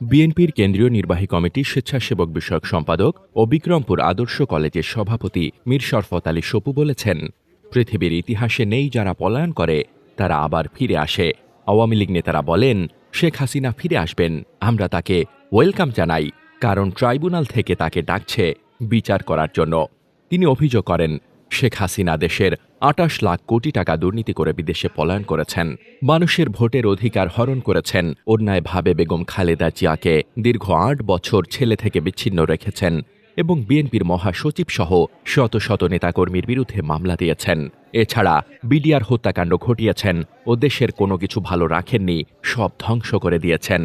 বিএনপির কেন্দ্রীয় নির্বাহী কমিটির স্বেচ্ছাসেবক বিষয়ক সম্পাদক ও বিক্রমপুর আদর্শ কলেজের সভাপতি মীর শরফত আলী সপু বলেছেন, পৃথিবীর ইতিহাসে নেই যারা পলায়ন করে, তারা আবার ফিরে আসে। আওয়ামী লীগ নেতারা বলেন, শেখ হাসিনা ফিরে আসবেন, আমরা তাকে ওয়েলকাম জানাই, কারণ ট্রাইব্যুনাল থেকে তাকে ডাকছে বিচার করার জন্য। তিনি অভিযোগ করেন, শেখ হাসিনা দেশের আটাশ লাখ কোটি টাকা দুর্নীতি করে বিদেশে পলায়ন করেছেন। মানুষের ভোটের অধিকার হরণ করেছেন। অন্যায়ভাবে বেগম খালেদা জিয়াকে দীর্ঘ আট বছর ছেলে থেকে বিচ্ছিন্ন রেখেছেন এবং বিএনপির মহাসচিব সহ শত শত নেতাকর্মীর বিরুদ্ধে মামলা দিয়েছেন। এছাড়া বিডিআর হত্যাকাণ্ড ঘটিয়েছেন ও দেশের কোনো কিছু ভালো রাখেননি, সব ধ্বংস করে দিয়েছেন।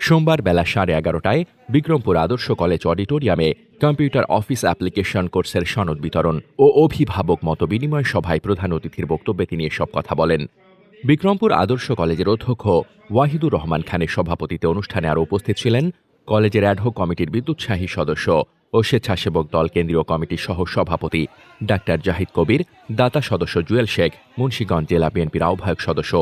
সোমবার বেলা সাড়ে এগারোটায় বিক্রমপুর আদর্শ কলেজ অডিটোরিয়ামে কম্পিউটার অফিস অ্যাপ্লিকেশন কোর্সের সনদ বিতরণ ও অভিভাবক মত বিনিময় সভায় প্রধান অতিথির বক্তব্যে তিনি এসব কথা বলেন। বিক্রমপুর আদর্শ কলেজের অধ্যক্ষ ওয়াহিদুর রহমান খানের সভাপতিতে অনুষ্ঠানে আরও উপস্থিত ছিলেন কলেজের অ্যাডহক কমিটির বিদ্যুৎসাহী সদস্য ও স্বেচ্ছাসেবক দল কেন্দ্রীয় কমিটির সহ সভাপতি ডাক্তার জাহিদ কবির, দাতা সদস্য জুয়েল শেখ, মুন্সীগঞ্জ জেলা বিএনপির আহ্বায়ক সদস্য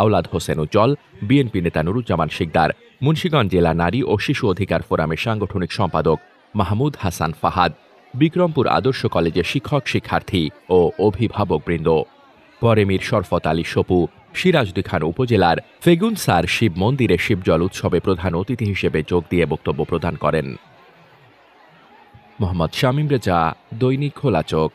আওলাদ হোসেন উজ্জ্বল, বিএনপি নেতা নুরুজ্জামান শিকদার, মুন্সীগঞ্জ জেলা নারী ও শিশু অধিকার ফোরামের সাংগঠনিক সম্পাদক মাহমুদ হাসান ফাহাদ, বিক্রমপুর আদর্শ কলেজের শিক্ষক শিক্ষার্থী ও অভিভাবকবৃন্দ। পরে মীর শরফত আলী সপু সিরাজদি খান উপজেলার ফেগুনসার শিব মন্দিরে শিবজল উৎসবে প্রধান অতিথি হিসেবে যোগ দিয়ে বক্তব্য প্রদান করেন। মোহাম্মদ শামীম রেজা, দৈনিক খোলা চোখ।